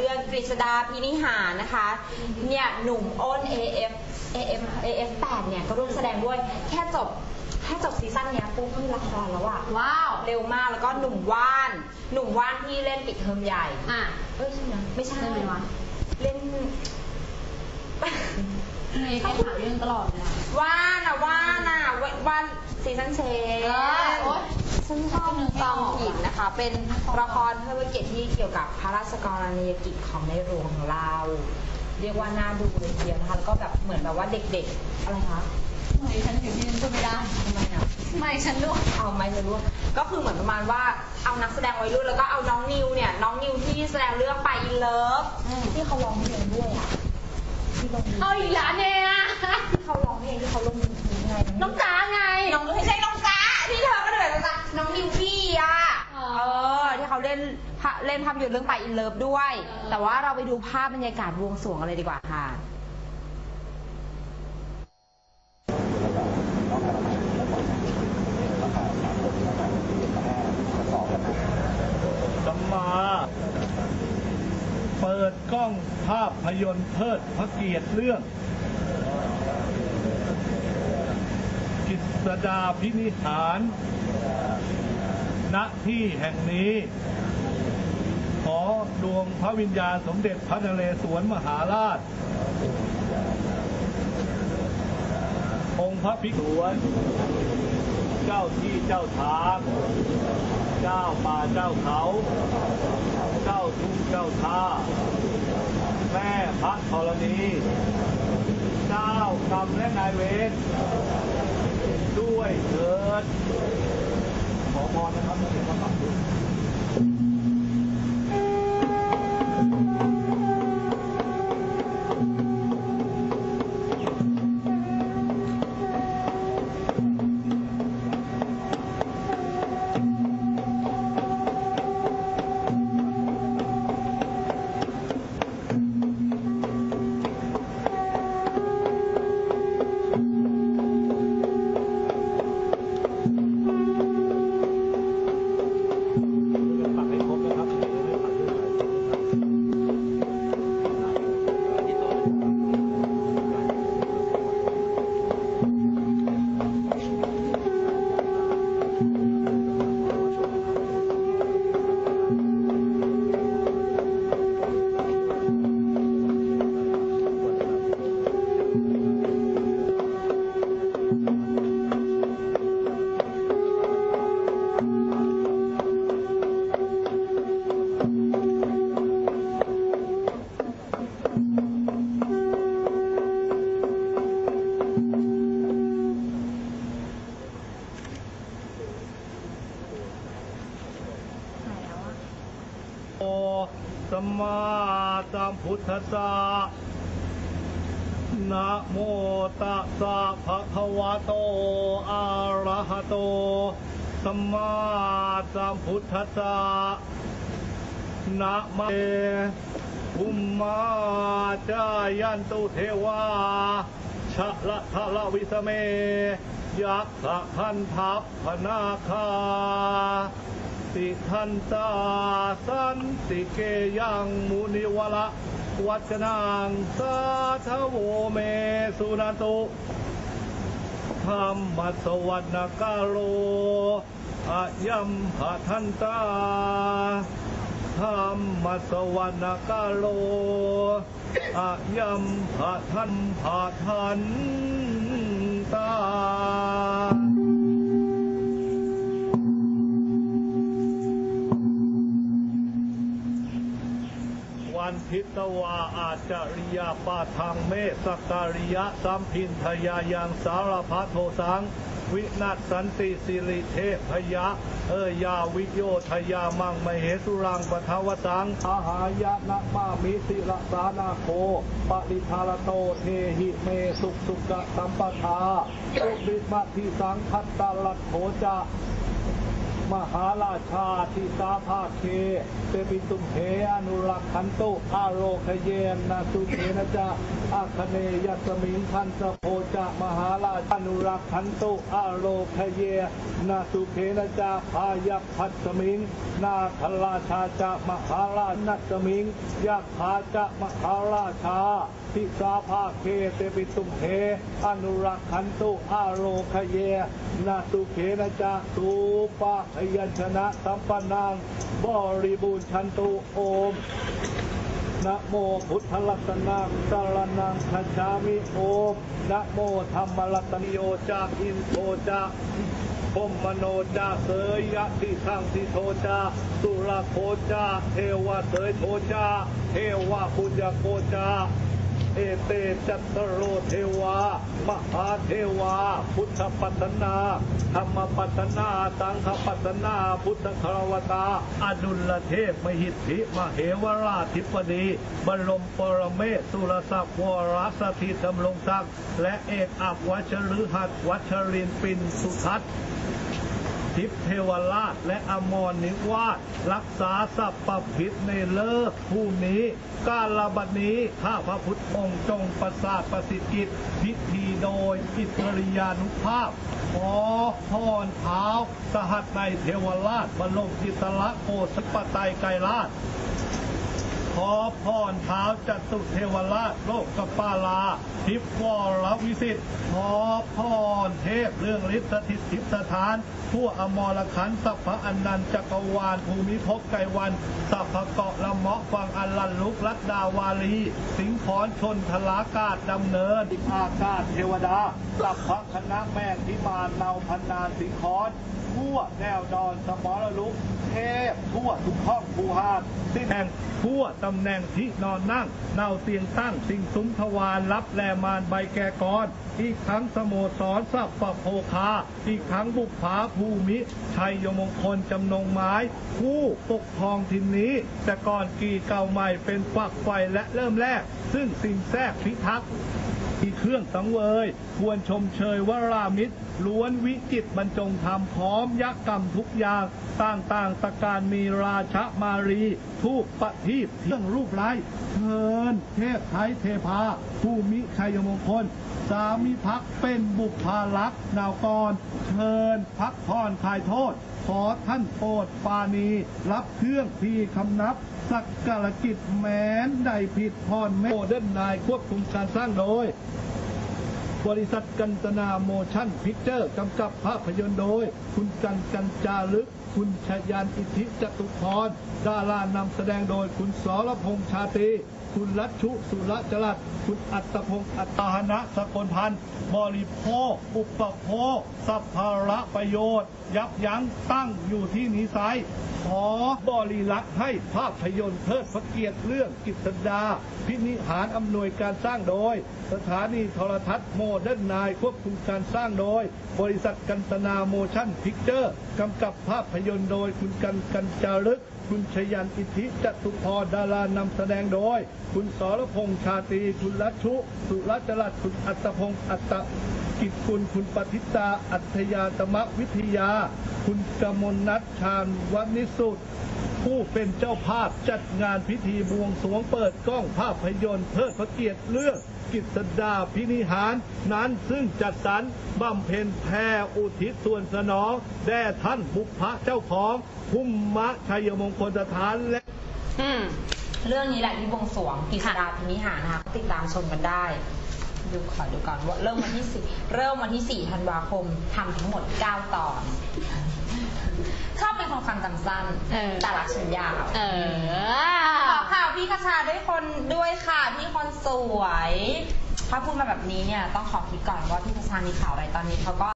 เรื่องกฤษดาพินิหารนะคะ เนี่ยหนุ่มอ้น AF AF AF 8เนี่ยก็ร่วมแสดงด้วยแค่จบแค่จบซีซั่นเนี้ยปุ๊บมีละครแล้วอะว้าว เร็วมากแล้วก็หนุ่มว่าน หนุ่มว่านที่เล่นปิดเทอมใหญ่ อะเอ้ยใช่ไหมไม่ใช่เล่นไหมวะเล่นเมย์แค่ถามเรื่องตลอดเลยอะว่านอะว่านอะว่านว่านซีซั่นเชนเออโอ๊ย ฉันชอบจอมผิดนะคะ เป็นละครเพื่อเกียรติที่เกี่ยวกับพระราชกรณียกิจของในหลวงของเรา เรียกว่าน่าดูเลยทีเดียวนะคะแล้วก็แบบเหมือนแบบว่าเด็กๆอะไรคะทำไมฉันถึงยืนพูดไม่ได้ทำไมอะทำไมฉันรู้ เอาไม่จะรู้ก็คือเหมือนประมาณว่าเอานักแสดงวัยรุ่นแล้วก็เอาน้องนิวเนี่ยน้องนิวที่แสดงเรื่องไปอินเลิฟอืมที่เขาร้องเพลงด้วยอะที่ลงเอาอีกแล้วเนี่ยที่เขาร้องเพลงที่เขาลงยูทูบไงน้องจ้าไง น้องไม่ใช่น้องจ้าที่เธอก็เดือดน้องจ้าน้องนิวกี้อะ อ๋อ เออ ที่เขาเล่น ภาเล่นภาพยนตร์เรื่องไปอินเลิฟด้วย แต่ว่าเราไปดูภาพบรรยากาศบวงสรวงกันเลยดีกว่าค่ะสัมมา เปิดกล้องภาพยนตร์เทิดพระเกียรติเรื่อง กิษดาพินิหาร ณที่แห่งนี้ ดวงพระวิญญาณสมเด็จพระนเรศวรมหาราช องค์พระภิกษุสวนเจ้าที่เจ้าทางเจ้าป่าเจ้าเขา เจ้าทุ่งเจ้าท่า แม่พระธรณี เจ้ากรรมและนายเวรด้วยเถิดขอพรนะครับเสด็จพระสัมพุท สัมมาสัมพุทธัสสะนะโมตัสสะภะคะวะโต อะระหะโต สัมมาสัมพุทธัสสะนะมะเอภุมมาจายันตุเทวาชะละทะละวิสเม ยักษะพันทัพพนาคา ติทันตาสันติเกยังมุนิวละวัจนังสาทโวเมสุนันตุธรรมสวรรณกาโลอายัมหะทันตาธรรมสวรรณกาโลอายัมหะทันหะทันตา ทิตวาอาจาริยาปาทางเมสกการิยะสัมพินทยายังสารพัทโทสัง วินัสสันติสิริเทพยะ เอยาวิโยทยามังมเหสุรังปทวสังอาหายะนะมามิสิระสานาโคปริธารโตเทหิเมสุขสุกะสัมปทาอุบิมัติสังคัตตลัโขจะ มหาราชาทิสาภาเคเตปิตุมเหอนุรักขันตุอาโรคเยนนาสุเทนะจะอาคเนยัสมิงทันสโพจะมหา ชานุรักขันตุอาโรคเย นาสุเทนะจาพายัพพัสมิง นาคราชาจะมหาราชนัสมิงยักขาจะมหาราชาทิสาภาเคเตปิตุมเหอนุรักขันตุอาโรคเย นาสุเขนะจาตูปะพยัญชนะสัมปันนังบริบูรณ์ชันตุโอม นะโมพุทธลัตนังสารนังคัจฉามิโอมนะโมธรรมรัตนโยจาอินโทจาพมมโนจาเสยยะติสังสิโทจาสุรโคจาเทวะเสยโทจาเทวะปุญญโคจา เอเตจัตตโรเทวา มหาเทวา พุทธปัตนาธรรมปัตนาสังฆปัตนา พุทธคารวตา อดุลเทพมหิทธิมเหวราธิปดีบรมปรเมศสุรศักดิ์วรสถิตดำรงศักดิ์และเอกอักวัชฤหัสวัชรินปินสุทัศน์ ทิพเทวราชและอมรนิวาสรักษาสัพพพิษในเลิกผู้นี้ กาลบัดนี้ข้าพระพุทธองค์จงประสาทประสิทธิกิจพิธีโดยอิสริยานุภาพขอพรเท้าสหัสในเทวราชบรมกิตละโกสปไตยไกรราช ขอพรเท้าจตุเทวราชโลกกปาลา ทิพวรวิสิทธิ์ขอพรเทพเรื่องฤทธิ์สถิตทิพสถานทั่วอมรขันสัพพะอนันต์จักรวาลภูมิภพไกวัน สัพพะเกาะละเมาะฟังอันลันลุกลัดดาวาลี สิงขรชนทลากาศดำเนินอากาศเทวดา สัพพะคณะแม่ทิมานเนาพันนานสิงขรทั่วแนวดอนสมรลุกเทพทั่วทุกห้องภูหาดสิ้นแห่งทั่วตำแหน่งที่นอนนั่ง เนาเตียงตั้งสิ่งสุมทวารรับแลมานใบแกกรอีกทั้งสโมสรสัพพะโภคา อีกทั้งบุกผาภูมิชัยยมงคลจำนงไม้ ผู้ปกครองทินนี้ แต่ก่อนกีเก่าใหม่เป็นฝักไฟและเริ่มแรก ซึ่งสิ่งแทรกพิทักษ์ ที่เครื่องสังเวย ควรชมเชยวรามิตร ล้วนวิจิตบรรจงทำพร้อมยักกรรมทุกอย่างต่างๆตะการมีราชมารีทูปปทีปเรื่องรูปไร้เชิญเทพไทยเทพาผู้มิชัยมงคล สามิพักเป็นบุพาลักษณ์นาวกรเชิญพักพรคายโทษ ขอท่านโปรดปาณี รับเครื่องที่คำนับสักกรกิจแม้นใดผิดพรแม่โมเดิร์นนายควบคุมการสร้างโดย บริษัทกันตนาโมชั่นพิกเจอร์กำกับภาพยนตร์โดย คุณกันกันจารึก คุณชยานอิทธิจตุพร ดารานำแสดงโดยคุณสรพงษ์ชาตรี คุณรัชชุสุรจรัสคุณอัตพงษ์อัตหนะสกลพันธ์บริโภคอุปโภคสัพพาระประโยชน์ ยับยั้งตั้งอยู่ที่นิสัยขอบริลักษ์ให้ภาพยนตร์เทิดพระเกียรติเรื่องกิตดา พินิหารอำนวยการสร้างโดย สถานีโทรทัศน์โมเดิร์นนายควบคุมการสร้างโดย บริษัทกันตนาโมชั่นพิกเจอร์กำกับภาพยนตร์โดยคุณกันกันจารึกคุณชยันอิทธิจตุพรดารานำแสดงโดย คุณสรพงษ์ชาตรีคุณรัชชุสุรัจรัสคุณอัตพงษ์อัตกิจคุณคุณปฏิตาอัธยาตมวิทยา คุณกมลนัทชาญวณิสุทธ ผู้เป็นเจ้าภาพจัดงานพิธีบวงสรวงเปิดกล้องภาพยนตร์เทิดพระเกียรติเรื่องกิตดาพินิหาร นั้นซึ่งจัดสรรบำเพ็ญแผ่อุทิศส่วนสนอง แด่ท่านบุพพะเจ้าของภูมมะชัยมงคลสถานและอืมเรื่องนี้แหละที่บวงสรวงกิษดาพินิหารนะคะติดตามชมกันได้ดูขอดูก่อนว่าเริ่มวันที่สี่เริ่มวันที่สี่ธันวาคมทำทั้งหมด9ตอน ชอบเป็นคนฟังจำสั้นเออ แต่รักฉันยาวเออขอข่าวพี่คชาด้วยคนด้วยค่ะพี่คนสวย ถ้าพูดมาแบบนี้เนี่ยต้องขอคิดก่อนว่าพี่คชามีข่าวอะไรตอนนี้เขาก็